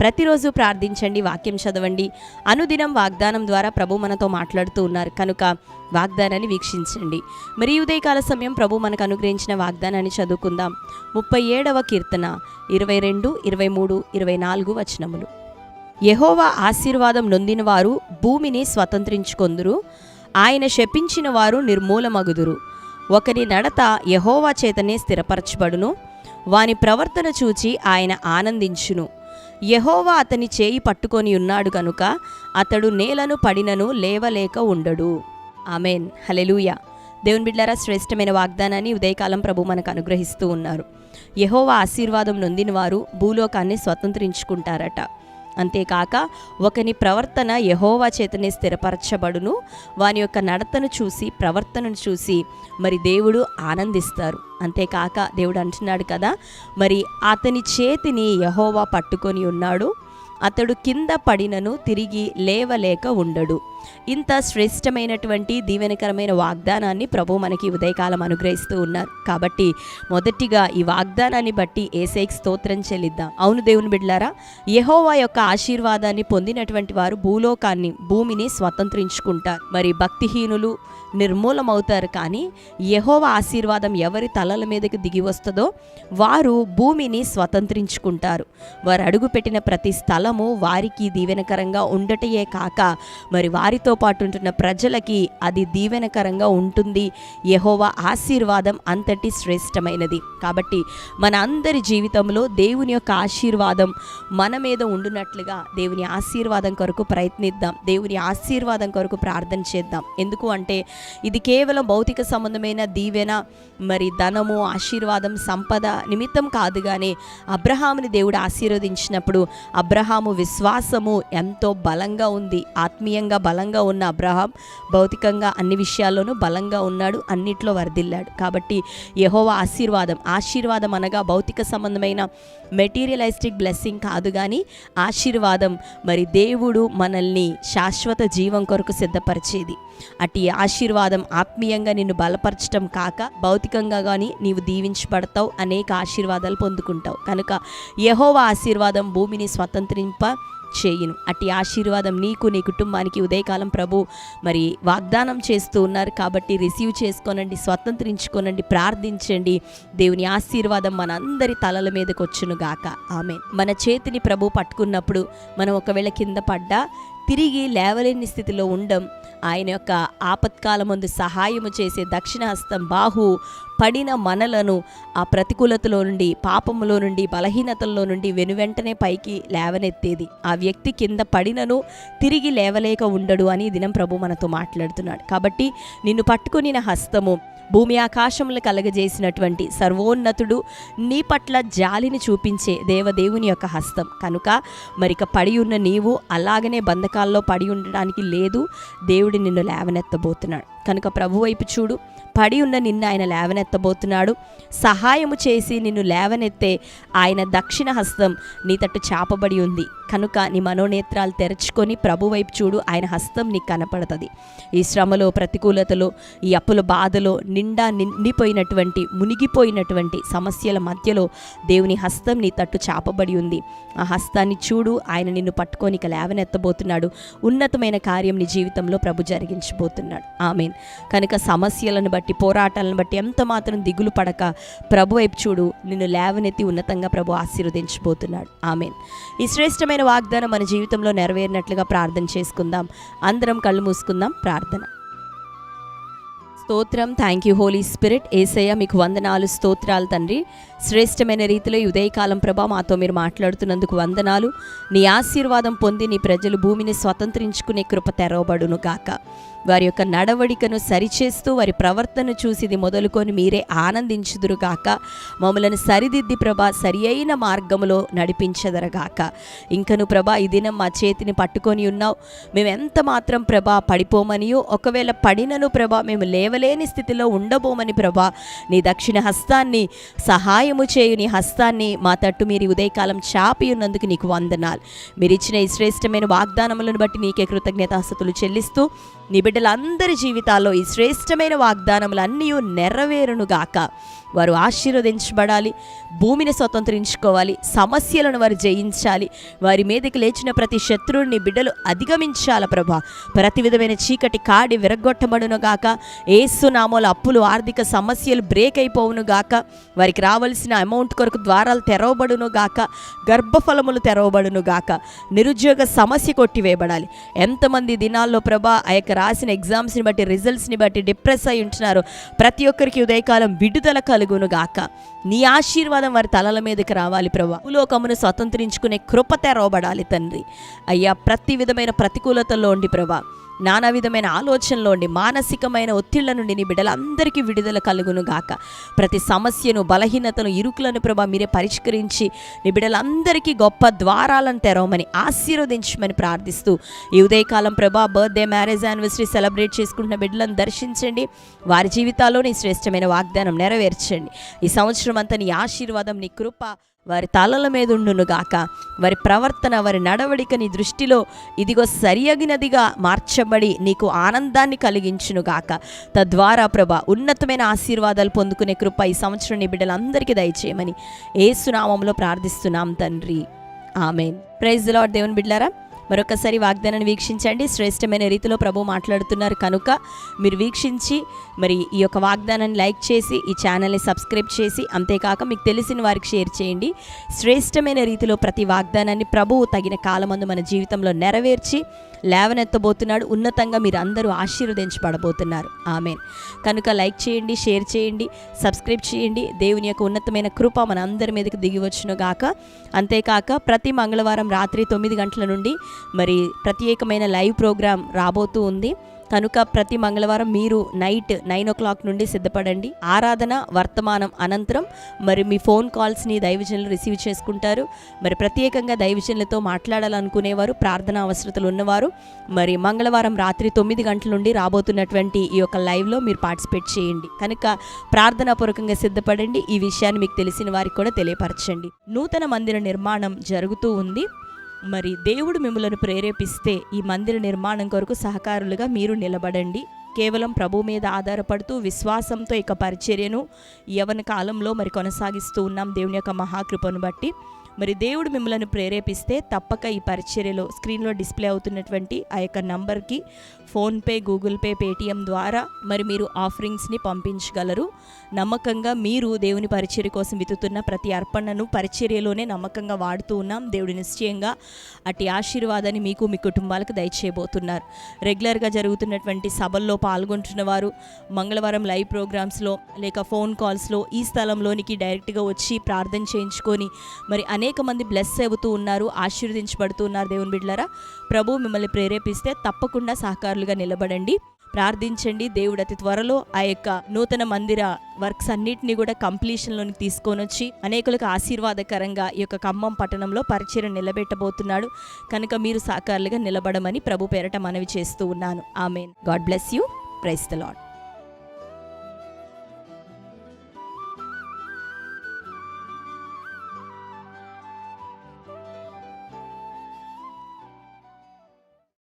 ప్రతిరోజు ప్రార్థించండి వాక్యం చదవండి. అనుదినం వాగ్దానం ద్వారా ప్రభు మనతో మాట్లాడుతూ ఉన్నారు. కనుక వాగ్దానాన్ని వీక్షించండి. మరి ఉదయకాల సమయం ప్రభు మనకు అనుగ్రహించిన వాగ్దానాన్ని చదువుకుందాం. ముప్పై ఏడవ కీర్తన ఇరవై రెండు ఇరవై మూడు ఇరవై నాలుగు వచనములు. యహోవా ఆశీర్వాదం నొందిన వారు భూమిని స్వతంత్రించుకొందురు. ఆయన శపించిన వారు నిర్మూలమగుదురు. ఒకరి నడత యహోవా చేతనే స్థిరపరచబడును. వాని ప్రవర్తన చూచి ఆయన ఆనందించును. యహోవా అతని చేయి పట్టుకొని ఉన్నాడు కనుక అతడు నేలను పడినను లేవలేక ఉండడు. ఆమెన్. హలెలూయ దేవుని బిడ్డారా శ్రేష్టమైన వాగ్దానాన్ని ఉదయకాలం ప్రభు మనకు అనుగ్రహిస్తూ ఉన్నారు. యహోవా ఆశీర్వాదం నొందిన వారు భూలోకాన్ని స్వతంత్రించుకుంటారట. అంతేకాక ఒకని ప్రవర్తన యహోవా చేతనే స్థిరపరచబడును. వాని యొక్క నడతను చూసి ప్రవర్తనను చూసి మరి దేవుడు ఆనందిస్తారు. అంతేకాక దేవుడు అంటున్నాడు కదా మరి అతని చేతిని యహోవా పట్టుకొని ఉన్నాడు. అతడు కింద పడినను తిరిగి లేవలేక ఉండడు. ఇంత శ్రేష్టమైనటువంటి దీవెనకరమైన వాగ్దానాన్ని ప్రభు మనకి ఉదయకాలం అనుగ్రహిస్తూ ఉన్నారు. కాబట్టి మొదటిగా ఈ వాగ్దానాన్ని బట్టి ఏసైకి స్తోత్రం చెల్లిద్దాం. అవును దేవుని బిడ్లారా యహోవా యొక్క ఆశీర్వాదాన్ని పొందినటువంటి వారు భూలోకాన్ని భూమిని స్వతంత్రించుకుంటారు. మరి భక్తిహీనులు నిర్మూలమవుతారు కానీ యహోవ ఆశీర్వాదం ఎవరి తలల మీదకి దిగి వస్తుందో వారు భూమిని స్వతంత్రించుకుంటారు. వారు అడుగుపెట్టిన ప్రతి స్థలము వారికి దీవెనకరంగా ఉండటయే కాక మరి వారితో పాటు ఉంటున్న ప్రజలకి అది దీవెనకరంగా ఉంటుంది. యహోవా ఆశీర్వాదం అంతటి శ్రేష్టమైనది. కాబట్టి మన అందరి జీవితంలో దేవుని యొక్క ఆశీర్వాదం మన మీద ఉండునట్లుగా దేవుని ఆశీర్వాదం కొరకు ప్రయత్నిద్దాం. దేవుని ఆశీర్వాదం కొరకు ప్రార్థన చేద్దాం. ఎందుకు అంటే ఇది కేవలం భౌతిక సంబంధమైన దీవెన మరి ధనము ఆశీర్వాదం సంపద నిమిత్తం కాదు కానీ అబ్రహాముని దేవుడు ఆశీర్వదించినప్పుడు అబ్రహాము విశ్వాసము ఎంతో బలంగా ఉంది. ఆత్మీయంగా బలంగా ఉన్న అబ్రహాం భౌతికంగా అన్ని విషయాల్లోనూ బలంగా ఉన్నాడు అన్నిట్లో వర్ధిల్లాడు. కాబట్టి యహోవ ఆశీర్వాదం ఆశీర్వాదం అనగా భౌతిక సంబంధమైన మెటీరియలైస్టిక్ బ్లెస్సింగ్ కాదు కానీ ఆశీర్వాదం. మరి దేవుడు మనల్ని శాశ్వత జీవం కొరకు సిద్ధపరిచేది. అటు ఆశీర్వాదం ఆత్మీయంగా నిన్ను బలపరచడం కాక భౌతికంగా కానీ నీవు దీవించబడతావు అనేక ఆశీర్వాదాలు పొందుకుంటావు. కనుక యహోవ ఆశీర్వాదం భూమిని స్వతంత్రింప చేయును. అట్టి ఆశీర్వాదం నీకు నీ కుటుంబానికి ఉదయకాలం ప్రభు. మరి వాగ్దానం చేస్తూ ఉన్నారు కాబట్టి రిసీవ్ చేసుకోనండి స్వతంత్రించుకోనండి ప్రార్థించండి. దేవుని ఆశీర్వాదం మన అందరి తలల మీదకి వచ్చును గాక. ఆమె మన చేతిని ప్రభు పట్టుకున్నప్పుడు మనం ఒకవేళ కింద పడ్డా తిరిగి లేవలేని స్థితిలో ఉండం. ఆయన యొక్క ఆపత్కాల ముందు సహాయము చేసే దక్షిణ హస్తం బాహు పడిన మనలను ఆ ప్రతికూలతలో నుండి పాపములో నుండి బలహీనతల్లో నుండి వెనువెంటనే పైకి లేవనెత్తేది. ఆ వ్యక్తి కింద పడినను తిరిగి లేవలేక ఉండడు అని దినం ప్రభు మనతో మాట్లాడుతున్నాడు. కాబట్టి నిన్ను పట్టుకుని హస్తము భూమి ఆకాశములు కలగజేసినటువంటి సర్వోన్నతుడు నీ పట్ల జాలిని చూపించే దేవదేవుని యొక్క హస్తం. కనుక మరిక పడి ఉన్న నీవు అలాగనే బంధకాల్లో పడి ఉండడానికి లేదు. దేవుడు నిన్ను లేవనెత్తబోతున్నాడు. కనుక ప్రభు వైపు చూడు. పడి ఉన్న నిన్ను ఆయన లేవనెత్తబోతున్నాడు. సహాయము చేసి నిన్ను లేవనెత్తే ఆయన దక్షిణ హస్తం నీ తట్టు చాపబడి ఉంది. కనుక నీ మనోనేత్రాలు తెరుచుకొని ప్రభు వైపు చూడు. ఆయన హస్తం నీకు కనపడుతుంది. ఈ శ్రమలో ప్రతికూలతలో ఈ అప్పుల బాధలో నిండా నిండిపోయినటువంటి మునిగిపోయినటువంటి సమస్యల మధ్యలో దేవుని హస్తం నీ తట్టు చాపబడి ఉంది. ఆ హస్తాన్ని చూడు. ఆయన నిన్ను పట్టుకొని ఇక లేవనెత్తబోతున్నాడు. ఉన్నతమైన కార్యం నీ జీవితంలో ప్రభు జరిగించబోతున్నాడు. ఆమెన్. కనుక సమస్యలను బట్టి పోరాటాలను బట్టి ఎంత మాత్రం దిగులు పడక ప్రభు వైపు చూడు నిన్ను లేవనెత్తి ఉన్నతంగా ప్రభు ఆశీర్వదించబోతున్నాడు. ఆమెన్. ఈ శ్రేష్టమైన వాగ్దానం మన జీవితంలో నెరవేరినట్లుగా ప్రార్థన చేసుకుందాం. అందరం కళ్ళు మూసుకుందాం ప్రార్థన. స్తోత్రం. Thank you holy spirit. Yesayya మీకు వందనాలు స్తోత్రాలు తండ్రి. శ్రేష్టమైన రీతిలో ఈ ఉదయకాలం ప్రభా మాతో మీరు మాట్లాడుతున్నందుకు వందనాలు. నీ ఆశీర్వాదం పొంది నీ ప్రజలు భూమిని స్వతంత్రించుకునే కృప తెరవబడును గాక. వారి యొక్క నడవడికను సరిచేస్తూ వారి ప్రవర్తన చూసి ఇది మొదలుకొని మీరే ఆనందించుదురుగాక మమ్మలను సరిదిద్ది ప్రభా సరి అయిన మార్గములో నడిపించదరగాక. ఇంకను ప్రభా ఈ దినం మా చేతిని పట్టుకొని ఉన్నావు. మేము ఎంత మాత్రం ప్రభా పడిపోమనియో ఒకవేళ పడినను ప్రభా మేము లేవలేని స్థితిలో ఉండబోమని ప్రభా నీ దక్షిణ హస్తాన్ని సహాయము చేయు నీ హస్తాన్ని మా తట్టు మీరు ఉదయకాలం చాపి ఉన్నందుకు నీకు వందనాలు. మీరిచ్చిన ఈ శ్రేష్టమైన వాగ్దానములను బట్టి నీకే కృతజ్ఞతాస్థుతులు చెల్లిస్తూ నీ బిడ్డలందరి జీవితాల్లో ఈ శ్రేష్టమైన వాగ్దానములన్నీ నెరవేరునుగాక. వారు ఆశీర్వదించబడాలి భూమిని స్వతంత్రించుకోవాలి సమస్యలను వారు జయించాలి వారి మీదకి లేచిన ప్రతి శత్రువుని బిడ్డలు అధిగమించాల ప్రభా. ప్రతి విధమైన చీకటి కాడి విరగొట్టబడును గాక. ఏసునామోల అప్పులు ఆర్థిక సమస్యలు బ్రేక్ అయిపోవును గాక. వారికి రావాల్సిన అమౌంట్ కొరకు ద్వారాలు తెరవబడునుగాక గర్భఫలములు తెరవబడును గాక. నిరుద్యోగ సమస్య కొట్టివేయబడాలి. ఎంతమంది దినాల్లో ప్రభా ఆ యొక్క రాసిన ఎగ్జామ్స్ని బట్టి రిజల్ట్స్ని బట్టి డిప్రెస్ అయి ఉంటున్నారు. ప్రతి ఒక్కరికి ఉదయకాలం విడుదల కలు గాక నీ ఆశీర్వాదం వారి తలల మీదకి రావాలి ప్రభా. భూలోకమును స్వతంత్రించుకునే కృప తెరవబడాలి తండ్రి. అయ్యా ప్రతి విధమైన ప్రతికూలతల్లో ఉండి ప్రభా. నానా విధమైన ఆలోచనలో ఉండి మానసికమైన ఒత్తిళ్ళ నుండి నీ బిడ్డలందరికీ విడుదల కలుగును గాక. ప్రతి సమస్యను బలహీనతను ఇరుకులను ప్రభా మీరే పరిష్కరించి నీ బిడ్డలందరికీ గొప్ప ద్వారాలను తెరవమని ఆశీర్వదించమని ప్రార్థిస్తూ ఈ ఉదయకాలం ప్రభా బర్త్డే మ్యారేజ్ యానివర్సరీ సెలబ్రేట్ చేసుకుంటున్న బిడ్డలను దర్శించండి. వారి జీవితాల్లో నీ శ్రేష్టమైన వాగ్దానం నెరవేర్చండి. ఈ సంవత్సరం అంతా నీ ఆశీర్వాదం నీ కృప వారి తలల మీద గాక. వారి ప్రవర్తన వారి నడవడిక నీ దృష్టిలో ఇదిగో సరియగినదిగా మార్చబడి నీకు ఆనందాన్ని కలిగించును గాక. తద్వారా ప్రభ ఉన్నతమైన ఆశీర్వాదాలు పొందుకునే కృప ఈ సంవత్సరం నీ బిడ్డలందరికీ దయచేయమని ఏసునామంలో ప్రార్థిస్తున్నాం తండ్రి. ఆమెన్. ప్రైజ్ లాడ్ దేవుని బిడ్డారా మరొకసారి వాగ్దానాన్ని వీక్షించండి. శ్రేష్టమైన రీతిలో ప్రభు మాట్లాడుతున్నారు. కనుక మీరు వీక్షించి మరి ఈ యొక్క వాగ్దానాన్ని లైక్ చేసి ఈ ఛానల్ని సబ్స్క్రైబ్ చేసి అంతేకాక మీకు తెలిసిన వారికి షేర్ చేయండి. శ్రేష్టమైన రీతిలో ప్రతి వాగ్దానాన్ని ప్రభువు తగిన కాలమందు మన జీవితంలో నెరవేర్చి లేవనెత్తబోతున్నాడు. ఉన్నతంగా మీరు అందరూ ఆశీర్వదించబడబోతున్నారు. ఆమెన్. కనుక లైక్ చేయండి షేర్ చేయండి సబ్స్క్రైబ్ చేయండి. దేవుని యొక్క ఉన్నతమైన కృప మన అందరి మీదకి దిగి వచ్చును గాక. అంతేకాక ప్రతి మంగళవారం రాత్రి తొమ్మిది గంటల నుండి మరి ప్రత్యేకమైన లైవ్ ప్రోగ్రాం రాబోతూ ఉంది. కనుక ప్రతి మంగళవారం మీరు నైట్ నైన్ ఓ క్లాక్ నుండి సిద్ధపడండి. ఆరాధన వర్తమానం అనంతరం మరి మీ ఫోన్ కాల్స్ని దైవజనులు రిసీవ్ చేసుకుంటారు. మరి ప్రత్యేకంగా దైవజనులతో మాట్లాడాలనుకునేవారు ప్రార్థన అవసరతలు ఉన్నవారు. మరి మంగళవారం రాత్రి తొమ్మిది గంటల నుండి రాబోతున్నటువంటి ఈ యొక్క లైవ్లో మీరు పార్టిసిపేట్ చేయండి. కనుక ప్రార్థనాపూర్వకంగా సిద్ధపడండి. ఈ విషయాన్ని మీకు తెలిసిన వారికి కూడా తెలియపరచండి. నూతన మందిర నిర్మాణం జరుగుతూ ఉంది. మరి దేవుడు మిమ్మలను ప్రేరేపిస్తే ఈ మందిర నిర్మాణం కొరకు సహకారులుగా మీరు నిలబడండి. కేవలం ప్రభు మీద ఆధారపడుతూ విశ్వాసంతో ఇక పరిచర్యను యవన కాలంలో మరి కొనసాగిస్తూ ఉన్నాం దేవుని యొక్క మహాకృపను బట్టి. మరి దేవుడు మిమ్మల్ని ప్రేరేపిస్తే తప్పక ఈ పరిచర్యలో స్క్రీన్లో డిస్ప్లే అవుతున్నటువంటి ఆ యొక్క నంబర్కి ఫోన్పే గూగుల్ పే పేటిఎం ద్వారా మరి మీరు ఆఫరింగ్స్ని పంపించగలరు. నమ్మకంగా మీరు దేవుని పరిచర్య కోసం వితుతున్న ప్రతి అర్పణను పరిచర్యలోనే నమ్మకంగా వాడుతూ ఉన్నాం. దేవుడి నిశ్చయంగా అట్టి ఆశీర్వాదాన్ని మీకు మీ కుటుంబాలకు దయచేయబోతున్నారు. రెగ్యులర్గా జరుగుతున్నటువంటి సభల్లో పాల్గొంటున్న వారు మంగళవారం లైవ్ ప్రోగ్రామ్స్లో లేక ఫోన్ కాల్స్లో ఈ స్థలంలోనికి డైరెక్ట్గా వచ్చి ప్రార్థన చేయించుకొని మరి అనేక మంది బ్లెస్ అవుతూ ఉన్నారు ఆశీర్వదించబడుతూ ఉన్నారు దేవుని బిడ్డలారా. ప్రభు మిమ్మల్ని ప్రేరేపిస్తే తప్పకుండా సహకారులుగా నిలబడండి. ప్రార్థించండి దేవుడు అతి త్వరలో ఆ యొక్క నూతన మందిర వర్క్స్ అన్నిటిని కూడా కంప్లీషన్లోకి తీసుకొని వచ్చి అనేకులకు ఆశీర్వాదకరంగా ఈ యొక్క ఖమ్మం పట్టణంలో పరిచయం నిలబెట్టబోతున్నాడు. కనుక మీరు సహకారులుగా నిలబడమని ప్రభు పేరట మనవి చేస్తూ ఉన్నాను. Amen. God bless you. Praise the lord